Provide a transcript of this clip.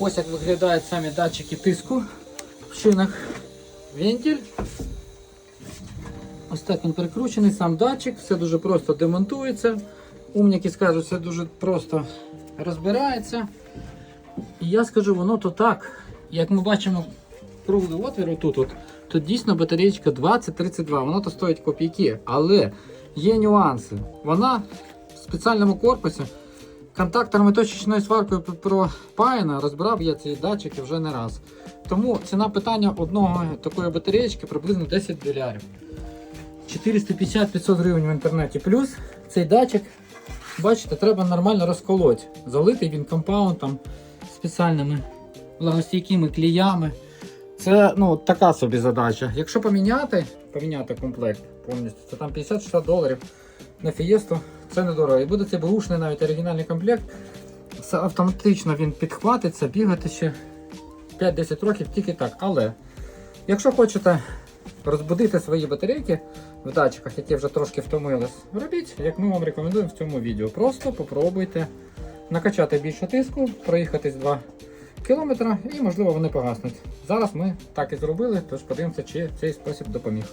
Ось як виглядають самі датчики тиску в шинах. Вентиль. Ось так він прикручений, сам датчик, все дуже просто демонтується. Умніки скажуть, все дуже просто розбирається. І я скажу, воно то так. Як ми бачимо круглий отвір отут, от, то дійсно батареєчка 2032, воно то стоїть копійки. Але є нюанси. Вона в спеціальному корпусі контакторами точечною сваркою пропаяна, розбирав я ці датчики вже не раз. Тому ціна питання одного такої батареєчки приблизно 10 долярів. 450-500 гривень в інтернеті. Плюс цей датчик, бачите, треба нормально розколоти. Залитий він компаундом спеціальними влагостійкими кліями. Це ну, така собі задача. Якщо поміняти, поміняти комплект повністю, це там 50-60 доларів на фієсту, це недорого. І буде цей бушний навіть оригінальний комплект. Все автоматично він підхватиться, бігати ще 5-10 років тільки так. Але якщо хочете розбудити свої батарейки в датчиках, які вже трошки втомились, робіть, як ми вам рекомендуємо в цьому відео. Просто попробуйте накачати більше тиску, проїхатись 2 кілометри і можливо вони погаснуть. Зараз ми так і зробили, тож подивимося, чи цей спосіб допоміг.